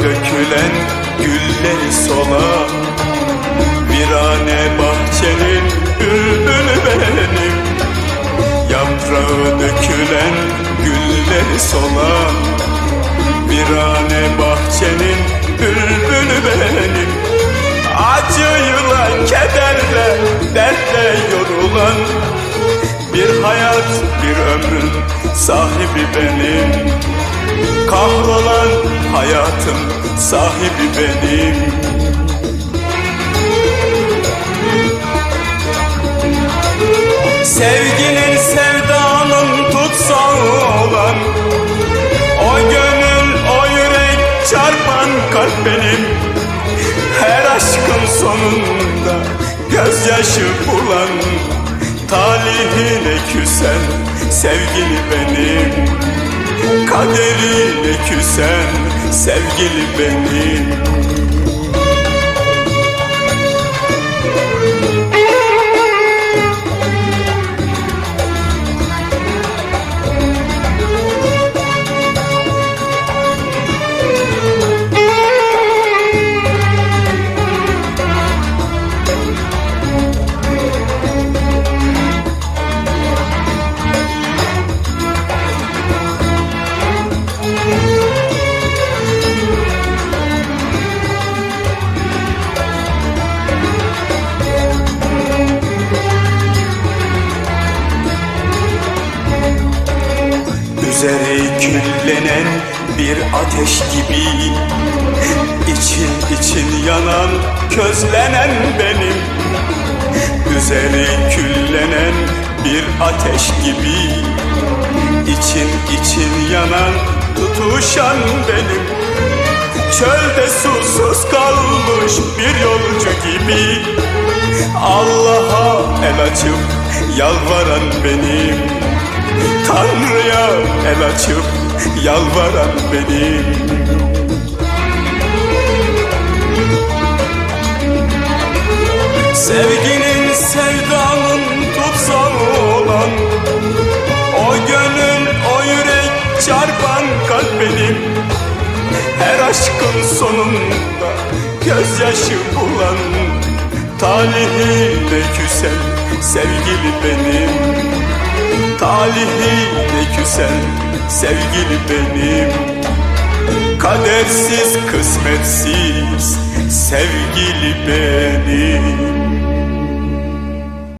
dökülen gülleri sola Virane bahçenin bülbülü benim. Yaprağı dökülen gülleri sola Virane bahçenin bülbülü benim. Acıyla, kederle, dertle yorulan Bir hayat, bir ömrün sahibi benim. Kahrolan hayatın sahibi benim. Sevginin sevdanın tutsağı olan O gönül o yürek çarpan kalp benim. Her aşkın sonunda gözyaşı bulan Talihine küsen sevgili benim Kaderine küsen sevgili benim Üzeri küllenen bir ateş gibi için için yanan közlenen benim. Üzeri küllenen bir ateş gibi için için yanan tutuşan benim. Çölde susuz kalmış bir yolcu gibi Allah'a el açıp yalvaran benim Tanrı'ya el açıp yalvaran benim. Sevginin sevdanın tutsağı olan O gönül o yürek çarpan kalp benim. Her aşkın sonunda gözyaşı bulan Talihine küsen sevgili benim Talihine küsen sevgili benim. Kadersiz kısmetsiz sevgili benim